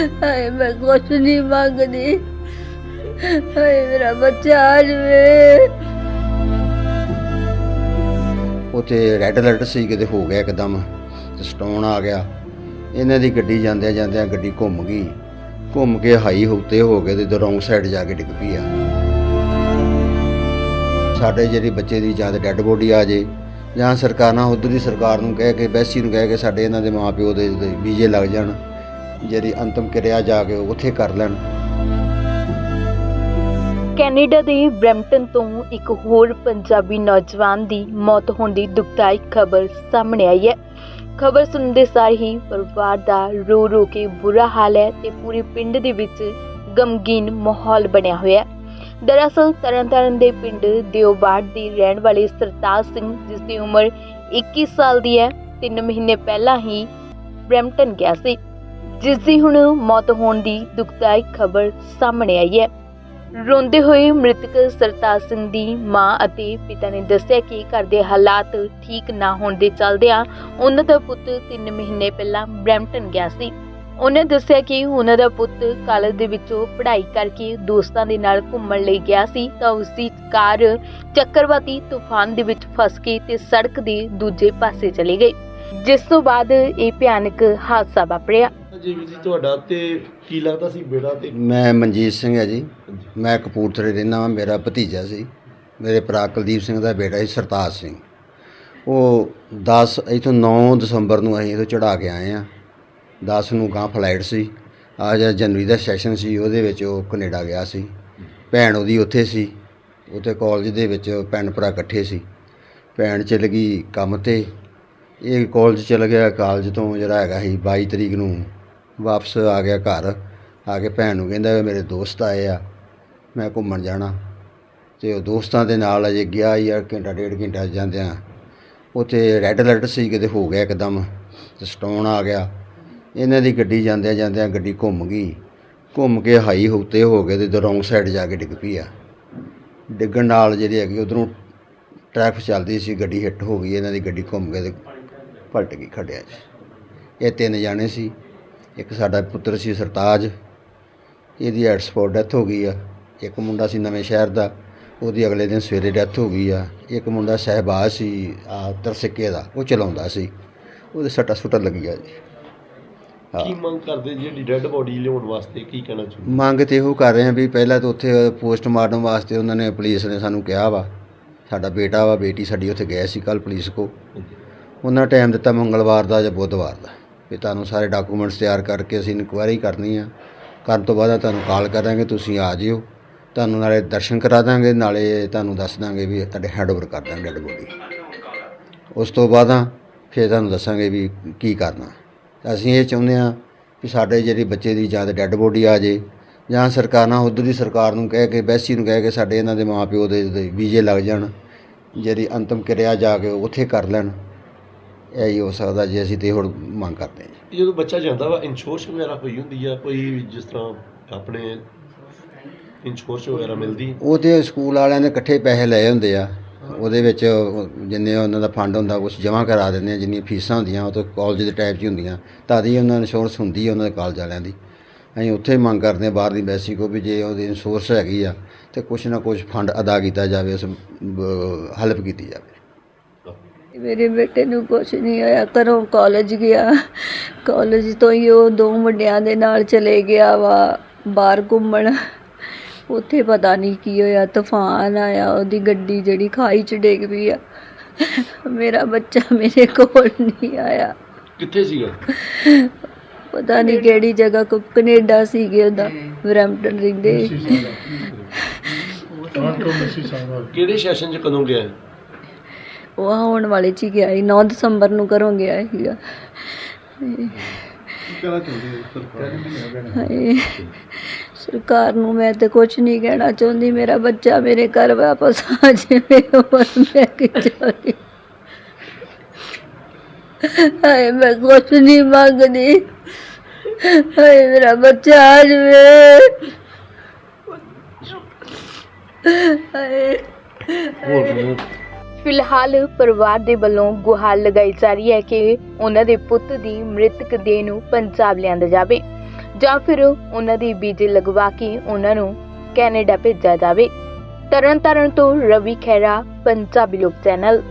ਹਾਏ, ਮੈਂ ਕੁਛ ਨਹੀਂ ਮੰਗਦੀ। ਹਾਏ, ਮੇਰਾ ਬੱਚਾ ਆ ਜਵੇ। ਉੱਥੇ ਰੈੱਡ ਅਲਰਟ ਸੀ ਕਿਤੇ ਹੋ ਗਿਆ ਇੱਕਦਮ, ਤੇ ਸਟੋਨ ਆ ਗਿਆ। ਇਹਨਾਂ ਦੀ ਗੱਡੀ ਜਾਂਦਿਆਂ ਜਾਂਦਿਆਂ ਗੱਡੀ ਘੁੰਮ ਗਈ। ਘੁੰਮ ਕੇ ਹਾਈ ਹੁੱਤੇ ਹੋ ਗਏ ਤੇ ਰੋਂਗ ਸਾਈਡ ਜਾ ਕੇ ਡਿੱਗ ਪਈ ਆ। ਸਾਡੇ ਜਿਹੜੇ ਬੱਚੇ ਦੀ ਜਾਂ ਡੈੱਡ ਬੋਡੀ ਆ ਜੇ, ਜਾਂ ਸਰਕਾਰਾਂ ਨਾਲ ਉਧਰ ਦੀ ਸਰਕਾਰ ਨੂੰ ਕਹਿ ਕੇ, ਬੈਸੀ ਨੂੰ ਕਹਿ ਕੇ ਸਾਡੇ ਇਹਨਾਂ ਦੇ ਮਾਪਿਓ ਦੇ ਦੇ ਵੀਜ਼ੇ ਲੱਗ ਜਾਣ। ਜਿਹੜੀ ਅੰਤਮ ਕਿਰਿਆ ਜਾ ਕੇ ਉੱਥੇ ਕਰ ਲੈਣ। ਕੈਨੇਡਾ ਦੇ ਬ੍ਰੈਂਪਟਨ ਤੋਂ ਇੱਕ ਹੋਰ ਪੰਜਾਬੀ ਨੌਜਵਾਨ ਦੀ ਮੌਤ ਹੋਣ ਦੀ ਦੁਖਦਾਇਕ ਖਬਰ ਸਾਹਮਣੇ ਆਈ ਹੈ। ਖਬਰ ਸੁਣਨ ਸਾਰ ਹੀ ਪਰਿਵਾਰ ਦਾ ਰੋ ਰੋ ਕੇ ਬੁਰਾ ਹਾਲ ਹੈ ਤੇ ਪੂਰੇ ਪਿੰਡ ਦੇ ਵਿੱਚ ਗਮਗੀਨ ਮਾਹੌਲ ਬਣਿਆ ਹੋਇਆ ਹੈ। ਦਰਅਸਲ ਤਰਨਤਾਰਨ ਦੇ ਪਿੰਡ ਦਿਓਬਾੜ ਦੀ ਰਹਿਣ ਵਾਲੇ ਸਰਤਾਜ ਸਿੰਘ ਜਿਸ ਦੀ ਉਮਰ 21 ਸਾਲ ਦੀ ਹੈ 3 ਮਹੀਨੇ ਪਹਿਲਾਂ ਹੀ ਬ੍ਰੈਂਪਟਨ ਗਿਆ ਸੀ। ਜਿਸ ਦੀ ਹੁਣ ਮੌਤ ਹੋਣ ਦੀ ਦੁਖਦਾਇਕ ਖਬਰ ਸਾਹਮਣੇ ਆਈ ਹੈ। ਰੋਂਦੇ ਹੋਏ ਮ੍ਰਿਤਕ ਸਰਤਾਜ ਸਿੰਘ ਦੀ ਮਾਂ ਅਤੇ ਪਿਤਾ ਨੇ ਦੱਸਿਆ ਕਿ ਘਰ ਦੇ ਹਾਲਾਤ ਠੀਕ ਨਾ ਹੋਣ ਦੇ ਚੱਲਦਿਆਂ ਉਹਨਾਂ ਦਾ ਪੁੱਤ 3 ਮਹੀਨੇ ਪਹਿਲਾਂ ਬ੍ਰੈਂਪਟਨ ਗਿਆ ਸੀ। ਉਹਨੇ ਦੱਸਿਆ ਕਿ ਉਹਨਾਂ ਦਾ ਪੁੱਤ ਕਾਲਜ ਦੇ ਵਿੱਚੋਂ ਪੜ੍ਹਾਈ ਕਰਕੇ ਦੋਸਤਾਂ ਦੇ ਨਾਲ ਘੁੰਮਣ ਲਈ ਗਿਆ ਸੀ ਤਾਂ ਉਸ ਦੀ ਕਾਰ ਚੱਕਰਵਾਤੀ ਤੂਫਾਨ ਦੇ ਵਿੱਚ ਫਸ ਕੇ ਤੇ ਸੜਕ ਦੇ ਦੂਜੇ ਪਾਸੇ ਚਲੀ ਗਈ, ਜਿਸ ਤੋਂ ਬਾਅਦ ਇਹ ਭਿਆਨਕ ਹਾਦਸਾ ਵਾਪਰਿਆ। ਜੀ ਵੀਰ ਜੀ ਤੁਹਾਡਾ ਤੇ ਕੀ ਲੱਗਦਾ ਸੀ ਬੇੜਾ ਤੇ? ਮੈਂ ਮਨਜੀਤ ਸਿੰਘ ਹੈ ਜੀ। ਮੈਂ ਕਪੂਰਥਲੇ ਰਹਿੰਦਾ ਹਾਂ ਮੇਰਾ ਭਤੀਜਾ ਸੀ। ਮੇਰੇ ਭਰਾ ਕੁਲਦੀਪ ਸਿੰਘ ਦਾ ਬੇਟਾ ਸੀ ਸਰਤਾਜ ਸਿੰਘ। ਉਹ 10 ਇਥੋਂ 9 ਦਸੰਬਰ ਨੂੰ ਅਸੀਂ ਇਥੋਂ ਚੜਾ ਕੇ ਆਏ ਆ 10 ਨੂੰ ਗਾਂ ਫਲਾਈਟ ਸੀ। ਆ ਜਿਹੜਾ ਜਨਵਰੀ ਦਾ ਸੈਸ਼ਨ ਸੀ ਉਹਦੇ ਵਿੱਚ ਉਹ ਕੈਨੇਡਾ ਗਿਆ ਸੀ। ਭੈਣ ਉਹਦੀ ਉੱਥੇ ਸੀ। ਉੱਥੇ ਕਾਲਜ ਦੇ ਵਿੱਚ ਭੈਣ ਭਰਾ ਇਕੱਠੇ ਸੀ। ਭੈਣ ਚਲ ਗਈ ਕੰਮ ਤੇ। ਇਹ ਕਾਲਜ ਚਲ ਗਿਆ ਕਾਲਜ ਤੋਂ ਜਿਹੜਾ ਹੈਗਾ ਸੀ 22 ਤਰੀਕ ਨੂੰ ਵਾਪਸ ਆ ਗਿਆ ਘਰ। ਆ ਕੇ ਭੈਣ ਨੂੰ ਕਹਿੰਦਾ ਵੀ ਮੇਰੇ ਦੋਸਤ ਆਏ ਆ। ਮੈਂ ਘੁੰਮਣ ਜਾਣਾ। ਤੇ ਉਹ ਦੋਸਤਾਂ ਦੇ ਨਾਲ ਅਜੇ ਗਿਆ ਯਾਰ ਘੰਟਾ ਡੇਢ ਘੰਟਾ ਜਾਂਦਿਆਂ। ਉੱਥੇ ਰੈੱਡ ਅਲਰਟ ਸੀ, ਕਿਤੇ ਹੋ ਗਿਆ ਇੱਕਦਮ। ਤੇ ਸਟੋਨ ਆ ਗਿਆ। ਇਹਨਾਂ ਦੀ ਗੱਡੀ ਜਾਂਦਿਆਂ ਜਾਂਦਿਆਂ ਗੱਡੀ ਘੁੰਮ ਗਈ। ਘੁੰਮ ਕੇ ਹਾਈ ਹੁੱਤੇ ਹੋ ਗਏ ਤੇ ਰੋਂਗ ਸਾਈਡ ਜਾ ਕੇ ਡਿੱਗ ਪਈ ਆ। ਡਿੱਗਣ ਨਾਲ ਜਿਹੜੀ ਹੈਗੀ ਉਧਰੋਂ ਟ੍ਰੈਫਿਕ ਚੱਲਦੀ ਸੀ, ਗੱਡੀ ਹਿੱਟ ਹੋ ਗਈ, ਇਹਨਾਂ ਦੀ ਗੱਡੀ ਘੁੰਮ ਕੇ ਤੇ ਪਲਟ ਗਈ ਖੱਡਿਆ 'ਚ। ਇਹ ਤਿੰਨ ਜਾਣੇ ਸੀ। ਇੱਕ ਸਾਡਾ ਪੁੱਤਰ ਸੀ ਸਰਤਾਜ ਇਹਦੀ ਐਟ ਸਪੋਟ ਡੈਥ ਹੋ ਗਈ ਆ। ਇੱਕ ਮੁੰਡਾ ਸੀ ਨਵੇਂ ਸ਼ਹਿਰ ਦਾ ਉਹਦੀ ਅਗਲੇ ਦਿਨ ਸਵੇਰੇ ਡੈਥ ਹੋ ਗਈ ਆ। ਇੱਕ ਮੁੰਡਾ ਸਹਿਬਾਜ਼ ਸੀ ਆ ਤਰਸਿੱਕੇ ਦਾ ਉਹ ਚਲਾਉਂਦਾ ਸੀ। ਉਹਦੇ ਸੱਟਾ ਸੁੱਟਾ ਲੱਗੀਆਂ ਜੀ। ਹਾਂ। ਕੀ ਮੰਗ ਕਰਦੇ ਜੀ ਜਿਹੜੀ ਡੈੱਡ ਬੋਡੀ ਲਿਆਉਣ ਵਾਸਤੇ ਕੀ ਕਹਿਣਾ ਚਾਹੁੰਦੇ? ਮੰਗ ਤੇ ਇਹੋ ਕਰ ਰਹੇ ਆ ਵੀ ਪਹਿਲਾਂ ਤਾਂ ਉੱਥੇ ਪੋਸਟਮਾਰਟਮ ਵਾਸਤੇ ਉਹਨਾਂ ਨੇ ਪੁਲਿਸ ਨੇ ਸਾਨੂੰ ਕਿਹਾ ਵਾ। ਸਾਡਾ ਬੇਟਾ ਵਾ ਬੇਟੀ ਸਾਡੀ ਉੱਥੇ ਗਏ ਸੀ ਕੱਲ ਪੁਲਿਸ ਕੋ। ਉਹਨਾਂ ਟਾਈਮ ਦਿੱਤਾ ਮੰਗਲਵਾਰ ਦਾ ਜਾਂ ਬੁੱਧਵਾਰ ਦਾ। ਵੀ ਤੁਹਾਨੂੰ ਸਾਰੇ ਡਾਕੂਮੈਂਟਸ ਤਿਆਰ ਕਰਕੇ ਅਸੀਂ ਇਨਕੁਆਇਰੀ ਕਰਨੀ ਆ। ਕਰਨ ਤੋਂ ਬਾਅਦ ਤੁਹਾਨੂੰ ਕਾਲ ਕਰਾਂਗੇ ਤੁਸੀਂ ਆ ਜਿਓ। ਤੁਹਾਨੂੰ ਨਾਲੇ ਦਰਸ਼ਨ ਕਰਾ ਦਾਂਗੇ, ਨਾਲੇ ਤੁਹਾਨੂੰ ਦੱਸ ਦਾਂਗੇ ਵੀ ਤੁਹਾਡੇ ਹੈਂਡਓਵਰ ਕਰ ਦਾਂਗੇ ਡੈਡ ਬੋਡੀ ਉਸ ਤੋਂ ਬਾਅਦ ਆ ਫਿਰ ਤੁਹਾਨੂੰ ਦੱਸਾਂਗੇ ਵੀ ਕੀ ਕਰਨਾ। ਅਸੀਂ ਇਹ ਚਾਹੁੰਦੇ ਆ ਕਿ ਸਾਡੇ ਜਿਹੜੀ ਬੱਚੇ ਦੀ ਜਾਂ ਡੈੱਡ ਬੋਡੀ ਆ ਜੇ, ਜਾਂ ਸਰਕਾਰ ਨਾਲ ਉਧਰ ਦੀ ਸਰਕਾਰ ਨੂੰ ਕਹਿ ਕੇ, ਬੈਸੀ ਨੂੰ ਕਹਿ ਕੇ ਸਾਡੇ ਇਹਨਾਂ ਦੇ ਮਾਪਿਓ ਦੇ ਦੇ ਵੀਜ਼ੇ ਲੱਗ ਜਾਣ, ਜਿਹੜੀ ਅੰਤਮ ਕਿਰਿਆ ਜਾ ਕੇ ਉੱਥੇ ਕਰ ਲੈਣ। ਇਹ ਹੀ ਹੋ ਸਕਦਾ ਜੇ ਅਸੀਂ ਤੇ ਹੁਣ ਮੰਗ ਕਰਦੇ ਹਾਂ ਜਦੋਂ ਬੱਚਾ ਜਾਂਦਾ ਵਾ ਇੰਸ਼ੋਰੈਂਸ ਵਗੈਰਾ ਹੋਈ ਹੁੰਦੀ ਆ? ਕੋਈ ਜਿਸ ਤਰ੍ਹਾਂ ਆਪਣੇ ਇੰਸ਼ੋਰੈਂਸ ਵਗੈਰਾ ਮਿਲਦੀ? ਉਹ ਤੇ ਸਕੂਲ ਵਾਲਿਆਂ ਨੇ ਇਕੱਠੇ ਪੈਸੇ ਲਏ ਹੁੰਦੇ ਆ। ਉਹਦੇ ਵਿੱਚ ਉਹ ਜਿੰਨੇ ਉਹਨਾਂ ਦਾ ਫੰਡ ਹੁੰਦਾ ਕੁਝ ਜਮ੍ਹਾਂ ਕਰਾ ਦਿੰਦੇ ਆ ਜਿੰਨੀਆਂ ਫੀਸਾਂ ਹੁੰਦੀਆਂ ਉਹ ਤਾਂ ਕਾਲਜ ਦੇ ਟਾਈਪ 'ਚ ਹੀ ਹੁੰਦੀਆਂ। ਤਾਂ ਦੀ ਉਹਨਾਂ ਇੰਸ਼ੋਰੈਂਸ ਹੁੰਦੀ ਹੈ ਉਹਨਾਂ ਦੇ ਕਾਲਜ ਵਾਲਿਆਂ ਦੀ। ਅਸੀਂ ਉੱਥੇ ਹੀ ਮੰਗ ਕਰਦੇ ਹਾਂ ਬਾਹਰ ਦੀ ਐਮਬੈਸੀ ਕੋ ਵੀ ਜੇ ਉਹਦੀ ਇੰਸ਼ੋਰੈਂਸ ਹੈਗੀ ਆ ਤੇ ਕੁਝ ਨਾ ਕੁਝ ਫੰਡ ਅਦਾ ਕੀਤਾ ਜਾਵੇ ਉਸ ਹੈਲਪ ਕੀਤੀ ਜਾਵੇ। ਮੇਰੇ ਬੇਟੇ ਨੂੰ ਕੁਛ ਨਹੀਂ ਹੋਇਆ ਘਰੋਂ ਕਾਲਜ ਗਿਆ। ਕਾਲਜ ਤੋਂ ਹੀ ਉਹ ਦੋ ਮੁੰਡਿਆਂ ਦੇ ਨਾਲ ਚਲੇ ਗਿਆ ਵਾ ਬਾਹਰ ਘੁੰਮਣ। ਉੱਥੇ ਪਤਾ ਨਹੀਂ ਕੀ ਹੋਇਆ ਤੂਫਾਨ ਆਇਆ ਉਹਦੀ ਗੱਡੀ ਜਿਹੜੀ ਖਾਈ ਚ ਡਿੱਗ ਪਈ ਆ। ਮੇਰਾ ਬੱਚਾ ਮੇਰੇ ਕੋਲ ਨਹੀਂ ਆਇਆ। ਕਿੱਥੇ ਸੀਗਾ? ਪਤਾ ਨਹੀਂ ਕਿਹੜੀ ਜਗ੍ਹਾ ਕੋ ਕੈਨੇਡਾ ਸੀਗੇ ਉਹਦਾ ਬਰੈਂਪਟਨ ਰਹਿੰਦੇ। ਕਿਹੜੇ ਸੈਸ਼ਨ 'ਚ ਕਦੋਂ ਗਿਆ? ਉਹ ਆਉਣ ਵਾਲੇ ਚ ਹੀ ਗਿਆ ਸੀ 9 ਦਸੰਬਰ ਨੂੰ ਘਰੋਂ ਗਿਆ ਸੀਗਾ। ਹਾਏ ਸਰਕਾਰ ਨੂੰ ਮੈਂ ਤੇ ਕੁਝ ਨਹੀਂ ਕਹਿਣਾ ਚਾਹੁੰਦੀ ਮੇਰਾ ਬੱਚਾ ਮੇਰੇ ਘਰ ਵਾਪਸ ਆ ਜਾਵੇ ਹੋਰ ਮੈਂ ਕੀ ਚਾਹੁੰਦੀ? ਹਾਏ ਮੈਂ ਕੁਝ ਨਹੀਂ ਮੰਗਦੀ। ਹਾਏ ਮੇਰਾ ਬੱਚਾ ਆ ਜਾਵੇ। ਹਾਏ ਹੋਰ ਫਿਲਹਾਲ ਪਰਿਵਾਰ ਦੇ ਵੱਲੋਂ ਗੁਹਾਰ ਲਗਾਈ ਜਾ ਰਹੀ ਹੈ ਕਿ ਉਹਨਾਂ ਦੇ ਪੁੱਤ ਦੀ ਮ੍ਰਿਤਕ ਦੇਹ ਨੂੰ ਪੰਜਾਬ ਲਿਆਂਦਾ ਜਾਵੇ ਜਾਂ ਫਿਰ ਉਹਨਾਂ ਦੀ ਬੀਜੇ ਲਗਵਾ ਕੇ ਉਹਨਾਂ ਨੂੰ ਕੈਨੇਡਾ ਭੇਜਿਆ ਜਾਵੇ। ਤਰਨਤਾਰਨ ਤੋਂ ਰਵੀ ਖੈਰਾ ਪੰਜਾਬੀ ਲੋਕ ਚੈਨਲ।